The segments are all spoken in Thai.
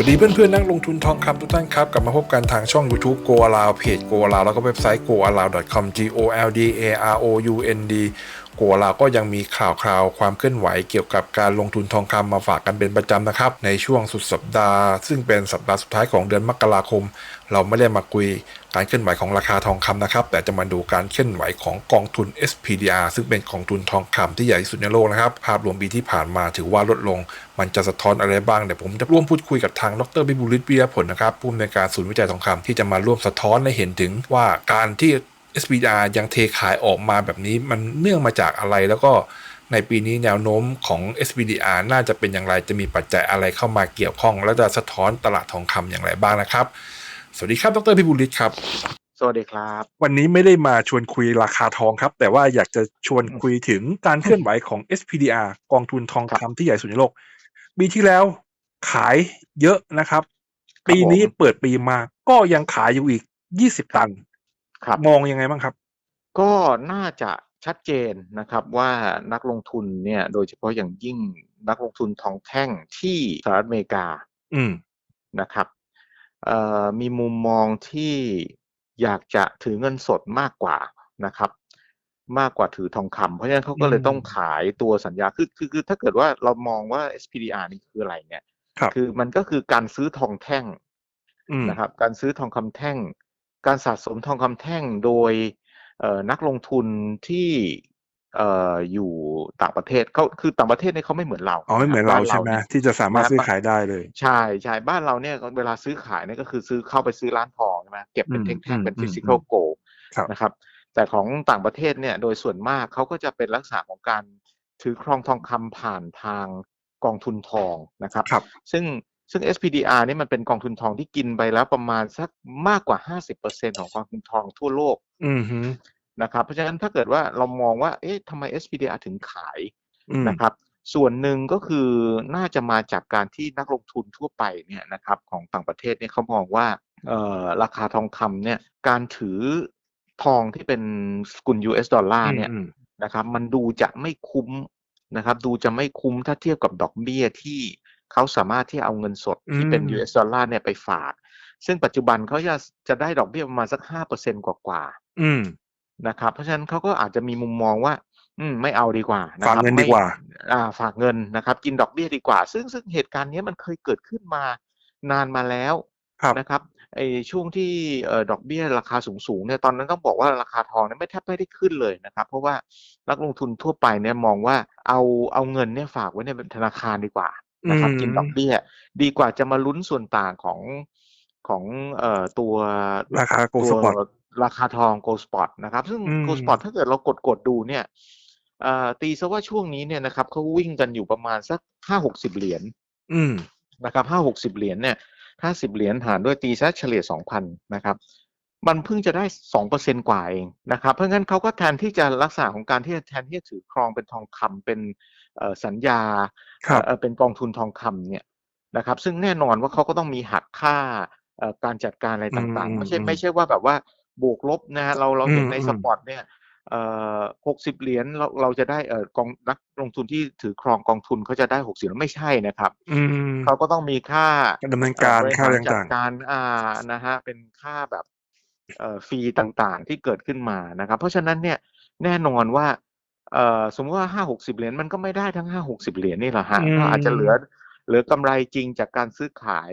วัสดีเพื่อนๆนักลงทุนทองคำทุกท่านครับ กลับมาพบกันทางช่อง YouTube Go a l o u เพจ Go Allow แล้วก็เว็บไซต์ goallow.com g o l d a r o u n d โกลาก็ยังมีข่าวคราวความเคลื่อนไหวเกี่ยวกับการลงทุนทองคำมาฝากกันเป็นประจำนะครับ ในช่วงสุดสัปดาห์ ซึ่งเป็นสัปดาห์สุดท้ายของเดือนมกราคม เราไม่ได้มาคุยการเคลื่อนไหวของราคาทองคำนะครับ แต่จะมาดูการเคลื่อนไหวของกองทุน SPDR ซึ่งเป็นกองทุนทองคำที่ใหญ่ที่สุดในโลกนะครับ ภาพรวมปีที่ผ่านมาถือว่าลดลง มันจะสะท้อนอะไรบ้างเดี๋ยวผมจะร่วมพูดคุยกับทางดรบิบุริตวิริยผลนะครับผู้อำนวยการศูนย์วิจัยทองคำที่จะมาร่วมสะท้อนให้เห็นถึงว่าการที่ SPDR ยังเทขายออกมาแบบนี้มันเนื่องมาจากอะไรแล้วก็ในปีนี้แนวโน้มของ SPDR น่าจะเป็นอย่างไรจะมีปัจจัยอะไรเข้ามาเกี่ยวข้อง และจะสะท้อนตลาดทองคำอย่างไรบ้างนะครับ สวัสดีครับดรพิบูลฤทธิ์ครับ สวัสดีครับ วันนี้ไม่ได้มาชวนคุยราคาทองครับ แต่ว่าอยากจะชวนคุยถึงการเคลื่อนไหวของ SPDR กองทุนทองคำที่ใหญ่สุดในโลกปีที่แล้วขายเยอะนะครับ ปีนี้เปิดปีมาก็ยังขายอยู่อีก 20 ตัน ครับมองยังไงบ้างครับ ก็น่าจะชัดเจนนะครับว่านักลงทุนเนี่ย โดยเฉพาะอย่างยิ่งนักลงทุนทองแท่งที่สหรัฐอเมริกา อืมนะครับเอ่อมีมุมมองที่อยากจะถือเงินสดมากกว่านะครับ มากกว่าถือทองคำเพราะฉะนั้นเขาก็เลยอืมต้องขายตัวสัญญาคือคือคือถ้าเกิดว่าเรามองว่า SPDR นี่คืออะไรเนี่ยครับคือมันก็คือการซื้อทองแท่งอืมนะครับ การซื้อทองคำแท่ง การสะสมทองคำแท่งโดยเอ่อนักลงทุนที่เอ่ออยู่ต่างประเทศเขาคือต่างประเทศเนี่ยเขาไม่เหมือนเราอ๋อไม่เหมือนเราบ้ใช่ไหมนี่ยที่จะสามารถนะซื้อขายได้เลย ใช่ใช่บ้านเราเนี่ยเวลาซื้อขายเนี่ยก็คือซื้อเข้าไปซื้อร้านทองใช่ไหมเก็บเป็นอืมแท่งๆเป็นอืมฟิสิก a l ลโกครับนะครับ แต่ของต่างประเทศเนี่ยโดยส่วนมากเขาก็จะเป็นลักษณะของการถือครองทองคำผ่านทางกองทุนทองนะครับครับซึ่ง ซึ่ง SPDR นี่มันเป็นกองทุนทองที่กินไปแล้วประมาณสักมากกว่า 50%ของกองทุนทองทั่วโลกอืมฮึนะครับ เพราะฉะนั้นถ้าเกิดว่าเรามองว่า เอ๊ะทำไม SPDR ถึงขายอืมนะครับ ส่วนหนึ่งก็คือน่าจะมาจากการที่นักลงทุนทั่วไปเนี่ยนะครับของต่างประเทศเนี่ยเขามองว่าเอ่อราคาทองคำเนี่ยการถือทองที่เป็นสกุล US ดอลลาร์เนี่ยอืมนะครับ มันดูจะไม่คุ้มนะครับ ดูจะไม่คุ้มถ้าเทียบกับดอกเบี้ยที่ เขาสามารถที่เอาเงินสดที่เป็นอืม US ดอลลาร์เนี่ยไปฝาก ซึ่งปัจจุบันเขาจะจะได้ดอกเบี้ยประมาณสักห้าเปอร์เซ็นกว่าอืมๆนะครับ เพราะฉะนั้นเขาก็อาจจะมีมุมมองว่า อืม ไม่เอาดีกว่านะฝากครับเงินไม่ดีกว่า อ่า ฝากเงินนะครับ กินดอกเบี้ยดีกว่า ซึ่งซึ่งเหตุการณ์เนี้ยมันเคยเกิดขึ้นมานานมาแล้วครับนะครับไอ้ช่วงที่เอ่อดอกเบี้ยราคาสูงๆเนี่ยตอนนั้นต้องบอกว่าราคาทองเนี่ยไม่แทบไม่ได้ขึ้นเลยนะครับ เพราะว่านักลงทุนทั่วไปเนี่ยมองว่าเอาเอาเงินเนี่ยฝากไว้ในธนาคารดีกว่า นะครับอืมกินดอกเบี้ย ดีกว่าจะมาลุ้นส่วนต่างของของเอ่อตัวราคาโกลตัวสปอร์ตราคาทองโกลสปอร์ตนะครับ ซึ่งอืมโกลสปอร์ตถ้าเกิดเรากดกดดูเนี่ยเอ่อตีซะว่าช่วงนี้เนี่ยนะครับเขาวิ่งกันอยู่ประมาณสักห้าหกสิบเหรียญอืมนะครับห้าหกสิบเหรียญเนี่ยห้าสิบเหรียญหารด้วยตีซะเฉลี่ยสองพันนะครับ มันเพิ่งจะได้สองเปอร์เซ็นกว่าเองนะครับ เพราะงั้นเขาก็แทนที่จะลักษณะของการที่จะแทนที่จะถือครองเป็นทองคำเป็นเอ่อสัญญาครับเอ่อเป็นกองทุนทองคำเนี่ยนะครับ ซึ่งแน่นอนว่าเขาก็ต้องมีหักค่าเอ่อการจัดการอะไรต่างอืมๆไม่ใช่อืมไม่ใช่ว่าแบบว่าบวกลบนะฮะเราเราเห็นอืมในอืมสปอร์ตเนี่ยเอ่อหกสิบเหรียญเราเราจะได้เอ่อกองนักลงทุนที่ถือครองกองทุนเขาจะได้หกสิบไม่ใช่นะครับอืมเขาก็ต้องมีค่าดำเนินการเอ่อบค่าหอะไรจัดต่างการอ่านะฮะเป็นค่าแบบเอ่อ ฟรีต่างๆ ที่เกิดขึ้นมานะครับ เพราะฉะนั้นเนี่ยแน่นอนว่าเอ่อสมมติว่าห้าหกสิบเหรียญมันก็ไม่ได้ทั้งห้าหกสิบเหรียญนี่แหละฮะอืมก็อาจจะเหลือเหลือกำไรจริงจากการซื้อขาย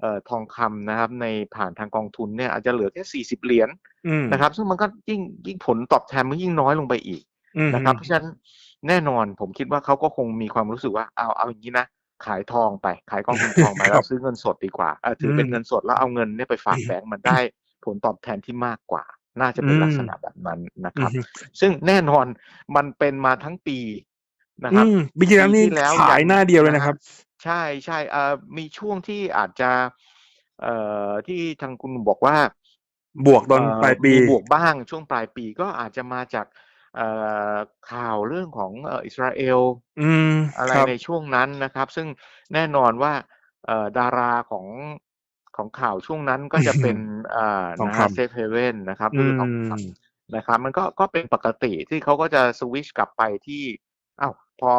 เอ่อทองคำนะครับ ในผ่านทางกองทุนเนี่ยอาจจะเหลือแค่สี่สิบเหรียญๆอืมนะครับ ซึ่งมันก็ยิ่งยิ่งผลตอบแทนมันยิ่งน้อยลงไปอีกอืมนะครับ เพราะฉะนั้นแน่นอนผมคิดว่าเขาก็คงมีความรู้สึกว่าเอาเอาอย่างนี้นะขายทองไปขายกองทุนทองไปครับแล้วซื้อเงินสดดีกว่าเออถือเป็นอืมเงินสดแล้วเอาเงินเนี่ยไปฝากแบงก์มันได้ผ ลตอบแทนที่มากกว่า น่าจะเป็นอืมลักษณะแบบนั้นนะคอืรับมซึ่งแน่นอนมันเป็นมาทั้งปีนะคอืรับมปีที่แล้วนี่ปีที่แล้วขายยังหน้าเดียวเลยนะนะฮะครับ ใช่ใช่เอ่อมีช่วงที่อาจจะ เอ่อที่ทางคุณบอกว่า บวกตอนเอ่อปลายปีมีบวกบ้างช่วงปลายปีก็อาจจะมาจากเอ่อข่าวเรื่องของเอ่ออิสราเอลอืมอะไรครับในช่วงนั้นนะครับ ซึ่งแน่นอนว่าเอ่อดาราของ ของข่าวช่วงนั้นก็จะเป็นอ่าทองนะคำฮะเซฟเฮเว่นนะครับอืคือทองคมำนะครับ มันก็ก็เป็นปกติที่เขาก็จะสวิชกลับไปที่อ้าวพอ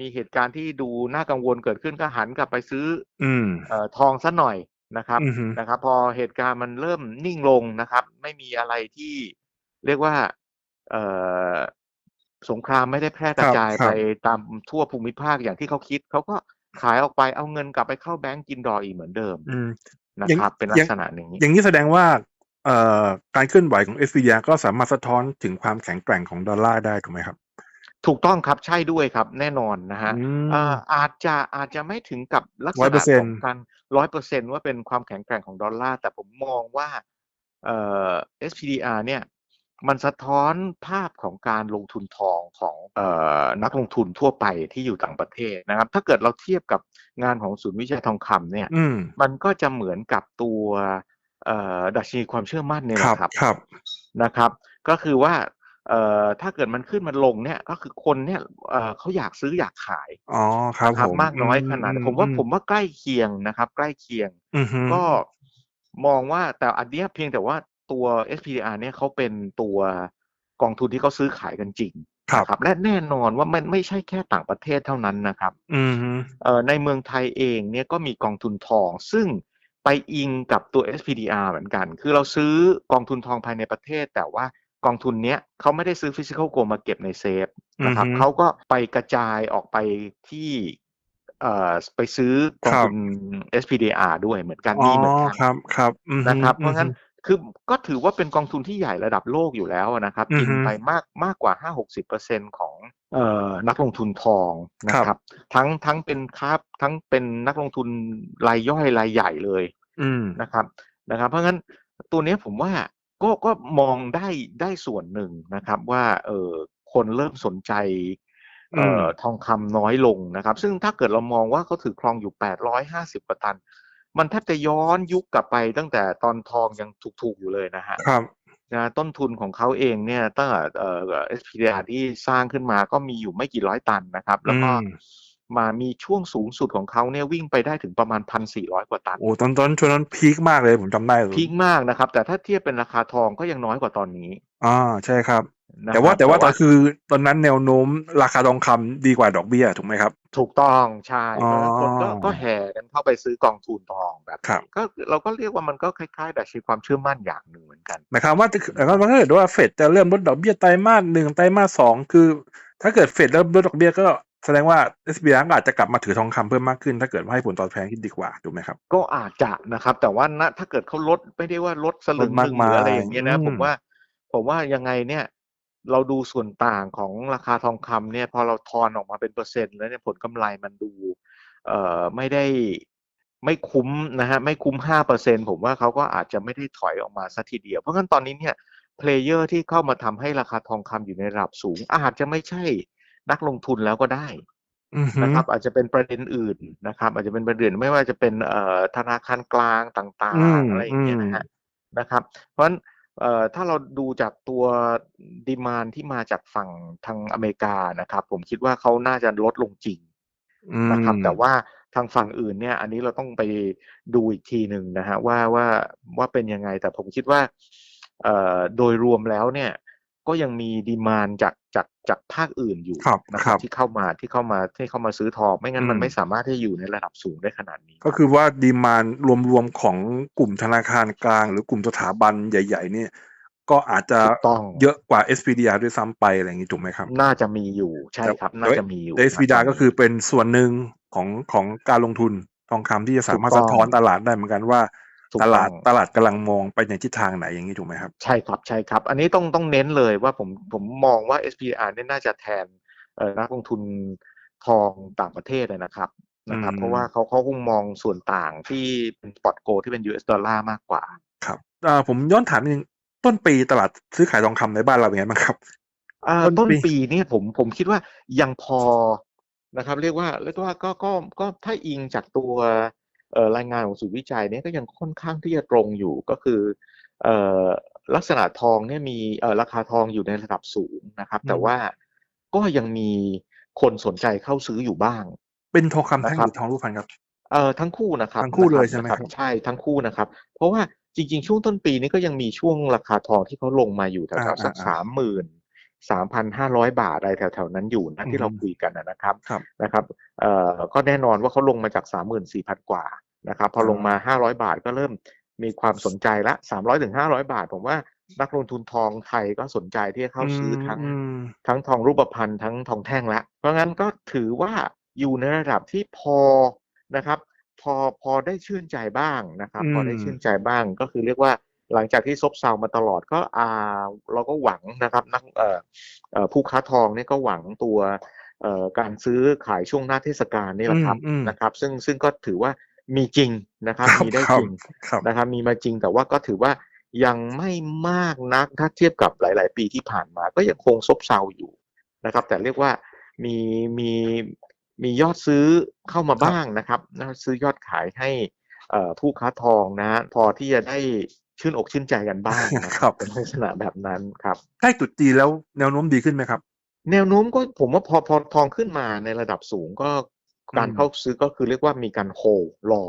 มีเหตุการณ์ที่ดูน่ากังวลเกิดขึ้นก็หันกลับไปซื้อ อืมเอ่อทองซะหน่อยนะครับอือฮึนะครับ พอเหตุการณ์มันเริ่มนิ่งลงนะครับ ไม่มีอะไรที่เรียกว่าเอ่อสงครามไม่ได้แพร่กระจายครัไปบตามทั่วภูมิภาคอย่างที่เขาคิด เขาก็ขายออกไปเอาเงินกลับไปเข้าแบงก์กินดอกอีกเหมือนเดิมอืม นะอย่างครับ เป็นลัอย่ากงษณะนี้อย่างนี้แสดงว่าเอ่อการเคลื่อนไหวของ SVR ก็สามารถสะท้อนถึงความแข็งแกร่งของดอลลาร์ได้ถูกไหมครับ ถูกต้องครับใช่ด้วยครับ แน่นอนนะฮะอืเอ่มออาจจะอาจจะไม่ถึงกับลักษร้อยเปอณะร์เซ็นของต์การร้อยเปอร์เซนว่าเป็นความแข็งแกร่งของดอลลาร์แต่ผมมองว่าเอ่อ SPDR เนี่ย มันสะท้อนภาพของการลงทุนทองของเอ่อนักลงทุนทั่วไปที่อยู่ต่างประเทศนะครับ ถ้าเกิดเราเทียบกับงานของศูนย์วิจัยทองคำเนี่ยอืมมันก็จะเหมือนกับตัวเอ่อดัชนีความเชื่อมั่นเนี่ยคแหรับละครับครับนะครับ ก็คือว่าเอ่อถ้าเกิดมันขึ้นมันลงเนี่ยก็คือคนเนี่ยเอ่อเขาอยากซื้ออยากขายอ๋อครับนะครับผมมากน้อยขนาดไหนผมว่าอืผมว่าใกล้เคียงนะครับ ใกล้เคียงอือฮึก็มองว่าแต่อันเนี้ยเพียงแต่ว่า ตัว SPDR เนี่ยเขาเป็นตัวกองทุนที่เขาซื้อขายกันจริงครับนะครับและแน่นอนว่ามันไม่ใช่แค่ต่างประเทศเท่านั้นนะครับอืมฮึเอ่อในเมืองไทยเองเนี่ยก็มีกองทุนทอง ซึ่งไปอิงกับตัว SPDR เหมือนกัน คือเราซื้อกองทุนทองภายในประเทศ แต่ว่ากองทุนเนี้ยเขาไม่ได้ซื้อฟิสิก a l โกมาเก็บในเซฟอืนะอครับฮึเขาก็ไปกระจายออกไปที่เอ่อไปซื้อกองครับทุน SPDR ด้วยเหมือนกันอ๋อมีเหมือนกันครับครับอือฮึนะครับ เพอือราะฮึงั้น คือก็ถือว่าเป็นกองทุนที่ใหญ่ระดับโลกอยู่แล้วนะครับอือฮึกินไปมากมากกว่า 5-60%ของเอ่อนักลงทุนทองนะคครับรับ ทั้งทั้งเป็นครับทั้งเป็นนักลงทุนรายย่อยรายใหญ่เลยอืมนะครับนะครับ เพราะงั้นตัวเนี้ยผมว่าก็ก็มองได้ได้ส่วนหนึ่งนะครับ ว่าเออคนเริ่มสนใจเอ่อืมอทองคำน้อยลงนะครับ ซึ่งถ้าเกิดเรามองว่าเขาถือครองอยู่ 850กว่าตัน มันแทบจะย้อนยุคกลับไปตั้งแต่ตอนทองยังถูกๆอยู่เลยนะฮะครับนะต้นทุนของเขาเองเนี่ยตั้งแต่เอ่อ SPDR ที่สร้างขึ้นมาก็มีอยู่ไม่กี่ร้อยตันนะครับ แล้วก็อืมมามีช่วงสูงสุดของเขาเนี่ยวิ่งไปได้ถึงประมาณพันสี่ร้อยกว่าตัน โอ้ตอนตอนช่วงนั้นพีคมากเลยผมจำได้เลยพีคมากนะครับ แต่ถ้าเทียบเป็นราคาทองก็ยังน้อยกว่าตอนนี้อ่าใช่ครับนะ แต่ว่าครับแต่ว่าตอนคือตอนนั้นแนวโน้มราคาทองคำดีกว่าดอกเบี้ยถูกไหมครับ ถูกต้องใช่อ๋อเพราะฉะนั้นคนก็ก็แห่กันเข้าไปซื้อกองทุนทองแบบครับนี้ก็เราก็เรียกว่ามันก็คล้ายๆดัชนีความเชื่อมั่นอย่างหนึ่งเหมือนกันหมายความว่าแต่ว่าถ้าเกิดว่าเฟดจะเริ่มลดดอกเบี้ยไตรมาสหนึ่งไตรมาสสองคือ ถ้าเกิดเฟดเริ่มลดดอกเบี้ยก็แสดงว่า SBR ก็อาจจะกลับมาถือทองคำเพิ่มมากขึ้น ถ้าเกิดว่าให้ผลตอบแทนที่ดีกว่าถูกไหมครับ ก็อาจจะนะครับ แต่ว่าณถ้าเกิดเขาลดไม่ได้ว่าลดสลึงหนึ่งหรืออะไรอย่างเงี้ยนะอืมผมว่าผมว่ายังไงเนี่ย เราดูส่วนต่างของราคาทองคำเนี่ยพอเราทอนออกมาเป็นเปอร์เซ็นต์แล้วเนี่ยผลกำไรมันดูเอ่อไม่ได้ไม่คุ้มนะฮะไม่คุ้มห้าเปอร์เซ็นผมว่าเขาก็อาจจะไม่ได้ถอยออกมาสัทีเดียว เพราะงั้นตอนนี้เนี่ยเพลเยอร์ที่เข้ามาทำให้ราคาทองคำอยู่ในระดับสูง อาจจะไม่ใช่นักลงทุนแล้วก็ได้อือฮึนะครับอาจจะเป็นประเด็นอื่นนะครับ อาจจะเป็นประเด็นไม่ว่าจะเป็นเอ่อธนาคารกลางต่าอืงมๆอะไรอย่างเงี้ยอืมนะฮะนะครับ เพราะฉะนั้น เอ่อถ้าเราดูจากตัวดีมานที่มาจากฝั่งทางอเมริกานะครับ ผมคิดว่าเขาน่าจะลดลงจริงอืมนะครับ แต่ว่าทางฝั่งอื่นเนี่ย อันนี้เราต้องไปดูอีกทีหนึ่งนะฮะว่าว่าว่าเป็นยังไง แต่ผมคิดว่าเอ่อโดยรวมแล้วเนี่ย ก็ยังมีดีมานจากจากจากภาคอื่นอยู่ครับนะคครัรับบที่เข้ามาที่เข้ามาที่เข้ามาซื้อทองไม่งั้นมันอืมไม่สามารถที่จะอยู่ในระดับสูงได้ขนาดนี้ ก็คือว่าดีมานรวมๆของกลุ่มธนาคารกลาง หรือกลุ่มสถาบันใหญ่ ๆ เนี่ยก็อาจจะถูกต้องเยอะกว่า SPDR ด้วยซ้ำไปอะไรอย่างนี้ถูกไหมครับ น่าจะมีอยู่ใช่ครับ น่าจะมีอยู่แต่ SPDR ก็คือเป็นส่วนหนึ่งของของการลงทุนทองคำที่จะสามารถถูกต้สะองท้อนตลาดได้เหมือนกันว่าถูก ตลาดต้องตลาดกำลังมองไปในทิศทางไหนอย่างนี้ถูกไหมครับ ใช่ครับใช่ครับ อันนี้ต้องต้องเน้นเลยว่าผมผมมองว่า SPR เนี่ยน่าจะแทนเอ่อนักลงทุนทองต่างประเทศเลยนะครับนะครับอืมเพราะว่าเขาเขาคงมองส่วนต่างที่เป็นสปอตโกที่เป็น US ดอลลาร์มากกว่า ครับอ่าผมย้อนถามนิดนึงต้นปีตลาดซื้อขายทองคำในบ้านเราเป็นไงบ้างครับอ่าต้ต้นนปีปีเนี่ยผมผมคิดว่ายังพอนะครับ เรียกว่าเรียกว่าก็ก็ก็ถ้าอิงจากตัวเอ่อ รายงานของศูนย์วิจัยเนี่ยก็ยังค่อนข้างที่จะตรงอยู่ก็คือเอ่อลักษณะทองเนี่ยมีเอ่อราคาทองอยู่ในระดับสูงนะครับ แต่ว่าก็ยังมีคนสนใจเข้าซื้ออยู่บ้าง เป็นทองคำแท่งนะครัหบรือทองรูปพรรณครับเอ่อทั้งคู่นะครับทั้งคู่เลยนะใช่ไหมนะครับครับใช่ทั้งคู่นะครับ เพราะว่าจริง ๆ ช่วงต้นปีนี้ก็ยังมีช่วงราคาทองที่เขาลงมาอยู่แถอ่าวๆสักอ่าสามหมื่น 3,500 บาทอะไรแถวๆนั้นอยู่นะที่เราคุยกันนะนะครับครับนะครับเอ่อก็แน่นอนว่าเขาลงมาจาก 34,000 กว่านะครับพอลงมา 500 บาทก็เริ่มมีความสนใจละ 300ถึง500 บาท ผมว่านักลงทุนทองไทยก็สนใจที่จะเข้าซื้อทั้งมทั้งทองรูปพรรณทั้งทองแท่งละ เพราะงั้นก็ถือว่าอยู่ในระดับที่พอนะครับ พอพอได้ชื่นใจบ้างนะครับ พอได้อืมชื่นใจบ้างก็คือเรียกว่า หลังจากที่ซบเซามาตลอดก็อ่าเราก็หวังนะครับนักเอ่อเอ่อผู้ค้าทองเนี่ยก็หวังตัวเอ่อการซื้อขายช่วงหน้าเทศกาลนี่แหละครับอืมอืมนะครับ ซึ่งซึ่งก็ถือว่ามีจริงนะครับ มีได้จริงครับนะครับ มีมาจริงแต่ว่าก็ถือว่ายังไม่มากนักถ้าเทียบกับหลาย ๆ ปีที่ผ่านมา ก็ยังคงซบเซาอยู่นะครับ แต่เรียกว่ามีมีมียอดซื้อเข้ามาบ้างนะครับนะซื้อยอดขายให้เอ่อผู้ค้าทองนะฮะพอที่จะได้ ชื่นอกชื่นใจกันบ้างนะคครัรับบเป็นลักษณะแบบนั้นครับใกล้ตรุดจีนแล้วแนวโน้มดีขึ้นไหมครับ แนวโน้มก็ผมว่าพอพอทองขึ้นมาในระดับสูงก็การอืมเข้าซื้อก็คือเรียกว่ามีการโฮรอ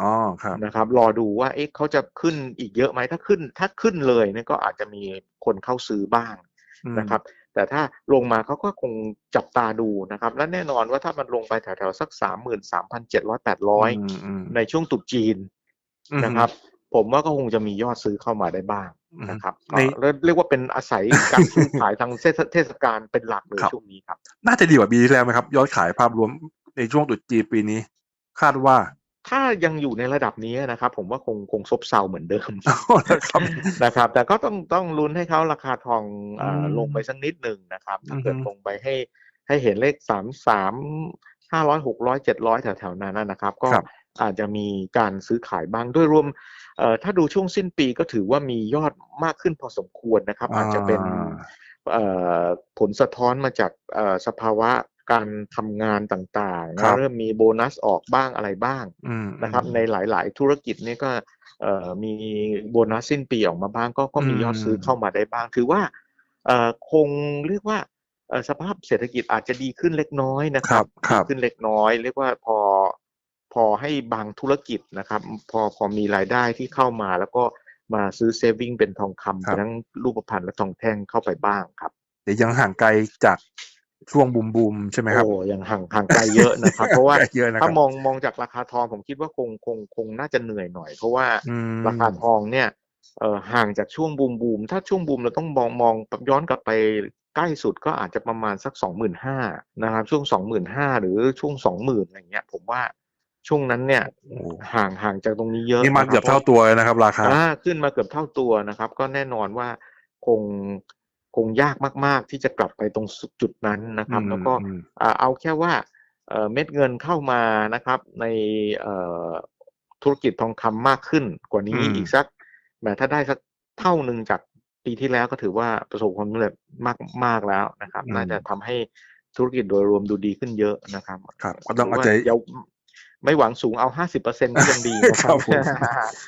อ๋อครับนะครับรอดูว่าเอ๊ะเขาจะขึ้นอีกเยอะไหมถ้าขึ้น ถ้าขึ้นเลยเนี่ยก็อาจจะมีคนเข้าซื้อบ้างอืมนะครับ แต่ถ้าลงมาเขาก็คงจับตาดูนะครับ และแน่นอนว่าถ้ามันลงไปแถวๆสักสามหมื่นสามพันเจ็ดร้อยแปดร้อยมมในช่วงตรุษจีนอืมนะครับ ผมว่าก็คงจะมียอดซื้อเข้ามาได้บ้างนะครับในก็เรียกเรียกว่าเป็นอาศัยการซื้อขายทางเทศเทศกาลเป็นหลักเลยครับช่วงนี้ครับ น่าจะดีกว่าปีที่แล้วไหมครับ ยอดขายภาพรวมในช่วงตรุษจีนปีนี้ คาดว่า ถ้ายังอยู่ในระดับนี้นะครับ ผมว่าคงคงซบเซาเหมือนเดิมครับนะครับ แต่ก็ต้องต้องลุ้นให้เขาราคาทองเอ่ออืมลงไปสักนิดหนึ่งนะครับถ้าอือฮึเกิดลงไปให้ให้เห็นเลขสามสามห้าร้อยหกร้อยเจ็ดร้อยแถวๆนั้นนะนะครับ ก็ครับ อาจจะมีการซื้อขายบ้างด้วยรวมเอ่อถ้าดูช่วงสิ้นปีก็ถือว่ามียอดมากขึ้นพอสมควรนะครับ อาจจะเป็นอ่าเอ่อผลสะท้อนมาจากเอ่อสภาวะการทำงานต่างๆครันะบเริ่มมีโบนัสออกบ้างอะไรบ้างอืมนะครับ ในหลายๆ ธุรกิจเนี่ยก็เอ่อมีโบนัสสิ้นปีออกมาบ้าง ก็ก็มียอดซื้อเข้ามาได้บ้าง ถือว่าเอ่อคงเรียกว่าเอ่อสภาพเศรษฐกิจอาจจะดีขึ้นเล็กน้อยนะคครัรับบครับดีขึ้นเล็กน้อย เรียกว่าพอพ อให้บางธุรกิจนะครับ พอพอมีรายได้ที่เข้ามาแล้วก็มาซื้อเซฟวิ่งเป็นทองคำครับทั้งรูปพรรณและทองแท่งเข้าไปบ้างครับแต่ยังห่างไกลจากช่วงบูมบูมๆใช่ไหมครับโอ้ยังห่างห่างไกลเยอะนะครับ เพราะว่าเยอะนะคถ้ารับมองมองจากราคาทองผมคิดว่าคงคงคงน่าจะเหนื่อยหน่อย เพราะว่าอืมราคาทองเนี่ยเอ่อห่างจากช่วงบูมบูมถ้าช่วงบูมเราต้องมองมองย้อนกลับไปใกล้สุดก็อาจจะประมาณสักสองหมื่นห้านะครับช่วงสองหมื่นห้าหรือช่วงสองหมื่นอะไรเงี้ยผมว่า ช่วงนั้นเนี่ยโอ้ห่างห่างจากตรงนี้เยอะนี่มาะคเกืรัอบเท่าตัวเลยนะครับ ราคาอ่าขึ้นมาเกือบเท่าตัวนะครับ ก็แน่นอนว่าคงคงยากมาก ๆ ที่จะกลับไปตรงจุดนั้นนะครับอืมแล้วก็อืมอ่าเอาแค่ว่าเอ่อเม็ดเงินเข้ามานะครับ ในเอ่อธุรกิจทองคำมากขึ้นกว่านี้อืมอีกสักแหมถ้าได้สักเท่าหนึ่งจากปีที่แล้วก็ถือว่าประสบความสำเร็จมากมากแล้วนะครับ น่าจะทำให้ธุรกิจโดยรวมดูดีขึ้นเยอะนะครับ ครับก็ต้องเอาใจถืว่ยว ไม่หวังสูงเอาห้าสิบเปอร์เซ็นต์ก็ยังดีนะคครัรับบผม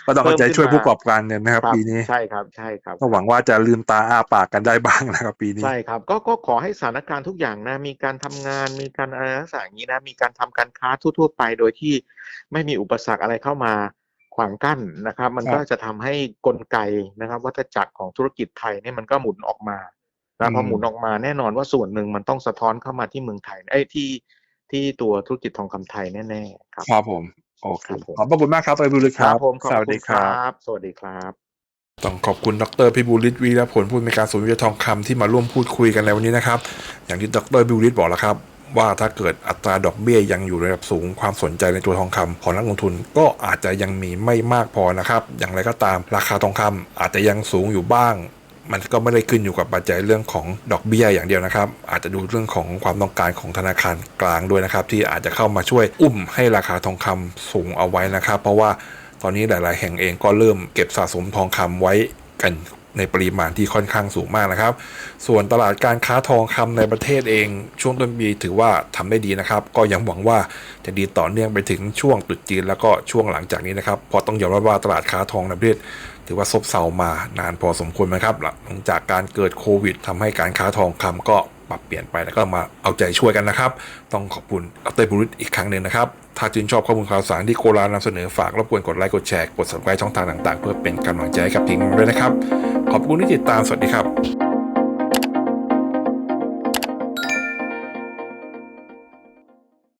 ก็ต้องเอาใจช่วยผู้ประกอบการเนี่ยนะครับครับ ปีนี้ใช่ครับใช่ครับก็หวังว่าจะลืมตาอ้าปากกันได้บ้างนะครับ ปีนี้ใช่ครับก็ก็ขอให้สถานการณ์ทุกอย่างนะ มีการทำงานมีการอะไรลักษณะอย่างนี้นะ มีการทำการค้าทั่ว ๆ ไปโดยที่ไม่มีอุปสรรคอะไรเข้ามาขวางกั้นนะครับ มันครับก็จะทำให้กลไกนะครับ วัฏจักรของธุรกิจไทยเนี่ยมันก็หมุนออกมานะพออืมหมุนออกมาแน่นอนว่าส่วนหนึ่งมันต้องสะท้อนเข้ามาที่เมืองไทยไอ้ยที่ ที่ตัวธุรกิจทองคำไทยแน่ๆครับครับผมโอเคครับผมขอบพระคุณมากครับไปบุรุษครับผมขอบสวัสคุดีณคครัรับบสวัสดีครับต้องขอบคุณดรพิบูลฤทธิ์วีรผลผู้อำนวยการศูนย์วิทยาทองคำที่มาร่วมพูดคุยกันในวันนี้นะครับ อย่างที่ดรพิบูลฤทธิ์บอกแล้วครับ ว่าถ้าเกิดอัตราดอกเบี้ยยังอยู่ในระดับสูงความสนใจในตัวทองคำของนักลงทุนก็อาจจะยังมีไม่มากพอนะครับ อย่างไรก็ตามราคาทองคำอาจจะยังสูงอยู่บ้าง มันก็ไม่ได้ขึ้นอยู่กับปัจจัยเรื่องของดอกเบี้ยอย่างเดียวนะครับ อาจจะดูเรื่องของความต้องการของธนาคารกลางด้วยนะครับ ที่อาจจะเข้ามาช่วยอุ้มให้ราคาทองคำสูงเอาไว้นะครับ เพราะว่าตอนนี้หลาย ๆ แห่งเองก็เริ่มเก็บสะสมทองคำไว้กัน ในปริมาณที่ค่อนข้างสูงมากนะครับ ส่วนตลาดการค้าทองคำในประเทศเอง ช่วงต้นปีถือว่าทำได้ดีนะครับ ก็ยังหวังว่าจะดีต่อเนื่องไปถึงช่วงตุดจีนแล้วก็ช่วงหลังจากนี้นะครับเพราะต้องยอมรับว่าตลาดค้าทองในประเทศถือว่าซบเซามานานพอสมควรนะครับ หลังจากการเกิดโควิดทำให้การค้าทองคำก็ ปรับเปลี่ยนไปแล้วก็มาเอาใจช่วยกันนะครับ ต้องขอบคุณดรบุริตอีกครั้งหนึ่งนะครับ ถ้าชื่นชอบข้อมูลข่าวสารที่โคลานำเสนอฝากรบกวนกดไลค์กดแชร์กด subscribe ช่องทางต่างๆ เพื่อเป็นกำลังใจให้กับทีมงานด้วยนะครับ ขอบคุณที่ติดตามสวัสดีครับ